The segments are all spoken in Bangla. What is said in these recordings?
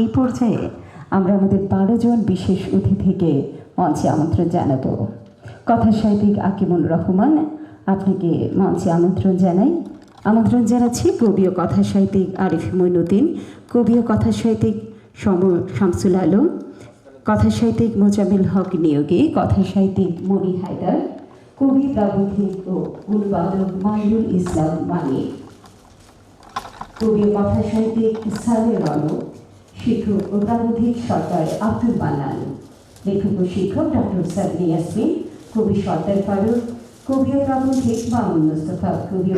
এই পর্যায়ে আমরা আমাদের বারো জন বিশেষ অতিথিকে মঞ্চে আমন্ত্রণ জানাব। কথা সাহিত্যিক আকিমুল রহমান, আপনাকে মঞ্চে আমন্ত্রণ জানাই। আমন্ত্রণ জানাচ্ছি কবি ও কথা সাহিত্যিক আরিফ মইনুদ্দিন কবি ও কথা সাহিত্যিক সম শামসুল আলম, কথা সাহিত্যিক মোজামিল হক নিয়োগী, কথা সাহিত্যিক মনি হায়দার, কবি প্রাবন্ধিক ও অনুবাদক মাহিরুল ইসলাম মানিক, কবি কথা সাহিত্যিক ইসলামের রনক শিক্ষক সরকার আব্দুল মান্নান লেখক ও শিক্ষক ডক্টর সাদনি ইয়াসমিন, কবি সর্দার ফারুক, কবি ও কবি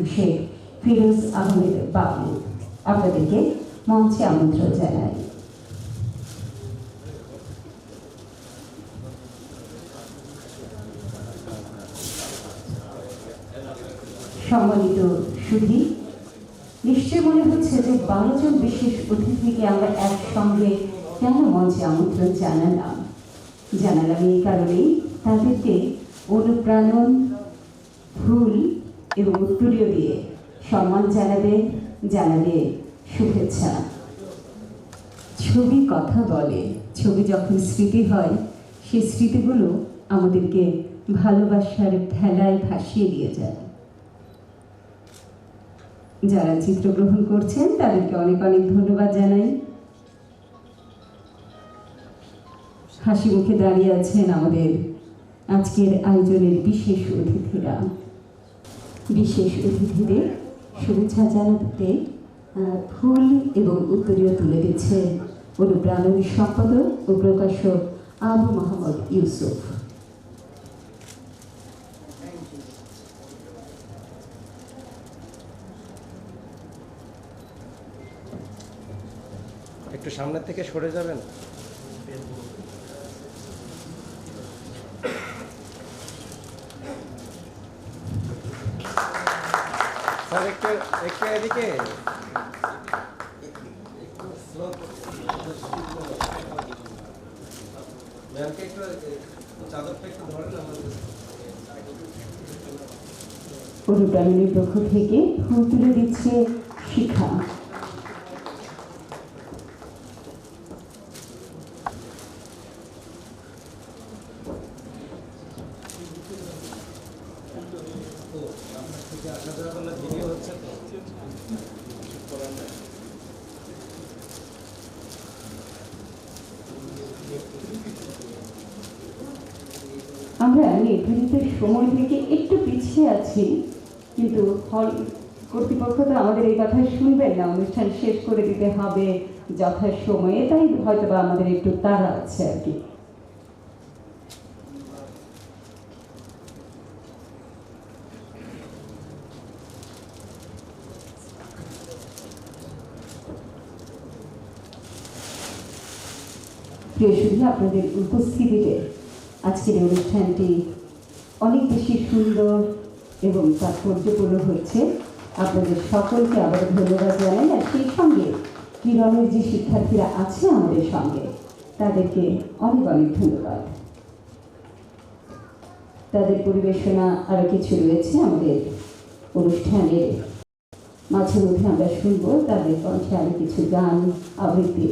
ও শেখ ফিরোজ আহমেদ বাবু। আপনাদেরকে মঞ্চে আমন্ত্রণ জানাই। সম্মানিত সুধী নিশ্চয় মনে হচ্ছে যে বারো জন বিশেষ অতিথিকে আমরা একসঙ্গে কেন মঞ্চে আমন্ত্রণ জানালাম? জানালাম এই কারণেই তাদেরকে অনুপ্রাণন, ফুল এবং উত্তরীয় দিয়ে সম্মান জানাবে জানাবে শুভেচ্ছা। ছবি কথা বলে, ছবি যখন স্মৃতি হয়, সেই স্মৃতিগুলো আমাদেরকে ভালোবাসার ভেলায় ভাসিয়ে দিয়ে যায়। যারা চিত্রগ্রহণ করছেন, তাদেরকে অনেক অনেক ধন্যবাদ জানাই। হাসি মুখে দাঁড়িয়ে আছেন আমাদের আজকের আয়োজনের বিশেষ অতিথিরা। বিশেষ অতিথিদের শুভেচ্ছা জানাতে ফুল এবং উত্তরীয় তুলে দিচ্ছে অনুপ্রাণন সম্পাদক ও প্রকাশক আবু মোহাম্মদ ইউসুফ। একটু সামনের থেকে সরে যাবেন? স্যার একটু একটু এদিকে। ম্যামকে একটু চাদরটা একটু ধরেন আমাদের অনুপ্রাণনের পক্ষ থেকে ফুল তুলে দিচ্ছে শিখা। আমরা নির্ধারিত সময় থেকে একটু পিছিয়ে আছি, কিন্তু হল কর্তৃপক্ষ তো আমাদের এই কথা শুনবেন না। অনুষ্ঠান শেষ করে দিতে হবে যথা সময়ে তাই হয়তো বা আমাদের একটু তাড়া আছে আর কি। প্রিয় শুধু আপনাদের উপস্থিতিতে আজকের অনুষ্ঠানটি অনেক বেশি সুন্দর এবং তাৎপর্যপূর্ণ হয়েছে। আপনাদের সকলকে আবার ধন্যবাদ জানাই, আর সেই সঙ্গে কিরণের যে শিক্ষার্থীরা আছে আমাদের সঙ্গে, তাদেরকে অনেক অনেক ধন্যবাদ। তাদের পরিবেশনা আরও কিছু রয়েছে আমাদের অনুষ্ঠানের। মাঝে মধ্যে আমরা শুনব, তাদের কণ্ঠে আরও কিছু গান, আবৃত্তি।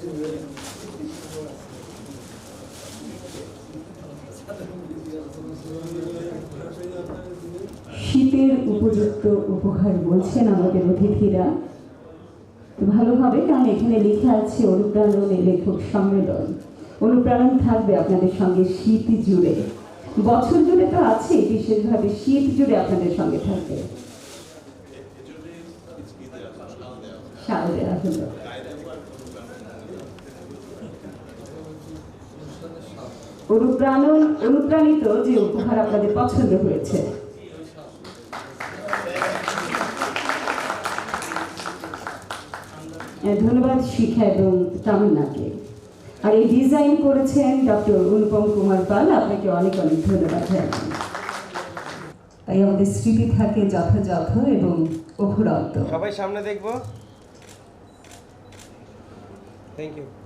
শীতের উপযুক্ত উপহার বলছেন আমাদের অতিথিরা। তো ভালো হবে কারণ এখানে লেখা আছে অনুপ্রাণনে লেখক সম্মেলন। অনুপ্রাণন থাকবে আপনাদের সঙ্গে শীত জুড়ে। বছর জুড়ে তো আছে বিশেষভাবে শীত জুড়ে আপনাদের সঙ্গে থাকবে। সাল দেওয়া হলো। অনুপ্রাণন অনুপ্রাণিত যে উপহার আপনাদের পছন্দ হয়েছে। আহ, ধন্যবাদ শিখা এবং তামিলনাকে। আর এই ডিজাইন করেছেন ডক্টর অনুপম কুমার পাল। আপনাকে অনেক অনেক ধন্যবাদ জানাই তাই আমাদের স্মৃতি থাকে যথাযথ এবং অফুরন্ত। সবাই সামনে দেখব। Thank you